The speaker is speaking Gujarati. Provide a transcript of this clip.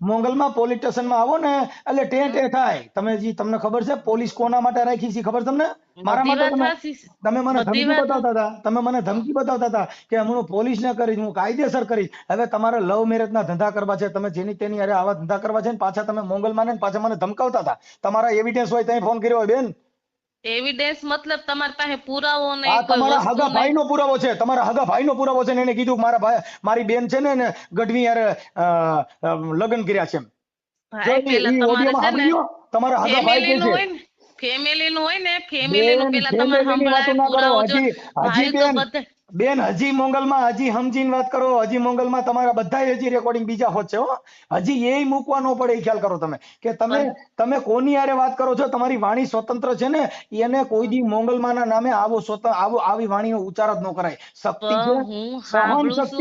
મોંગલમાં પોલીસ સ્ટેશનમાં આવો ને એટલે ટે ટે થાય. તમે જી તમને ખબર છે પોલીસ કોના માટે રાખી છે ખબર તમને? મારા માટે તમે તમે મને ધમકી બતાવતા હતા. તમે મને ધમકી બતાવતા હતા કે હું પોલીસ ને કરીશ હું કાયદેસર કરીશ. હવે તમારે લવ મેરેજ ના ધંધા કરવા છે. તમે જેની તેની અરે આવા ધંધા કરવા છે ને પાછા તમે મોંગલમાં ને પાછા મને ધમકાવતા હતા. તમારા એવિડન્સ હોય ત્યાં ફોન કર્યો હોય બેન. એવિડન્સ મતલબ તમારી પાસે પુરાવો આ નહીં કોઈ તમારા હગા. ભાઈનો પુરાવો છે. તમારા હગા ભાઈનો પુરાવો છે ને એને કીધું મારા ભાઈ મારી બેન છે ને ગઢવી યારે લગ્ન કર્યા છે તમારે ને હગા ભાઈ નું છે? હોય ને ફેમિલી નું હોય ને ફેમિલી નું પેલા તમારે સંભળાય પુરાવો જો હજી- બેન, બેન હજી મોંગલમાં હજી સમજીને વાત કરો હજી મોંગલમાં તમારા બધા હજી રેકોર્ડિંગ બીજા હોત છે હો. હજી એ મૂકવા ન પડે એ ખ્યાલ કરો તમે. કે તમે તમે કોની આરે વાત કરો છો? તમારી વાણી સ્વતંત્ર છે ને એને કોઈ દી મોંગલમાના નામે આવો સ્વતંત્ર આવો આવી વાણીનો ઉચ્ચાર જ ન કરાય. શક્તિ છે? સહન શક્તિ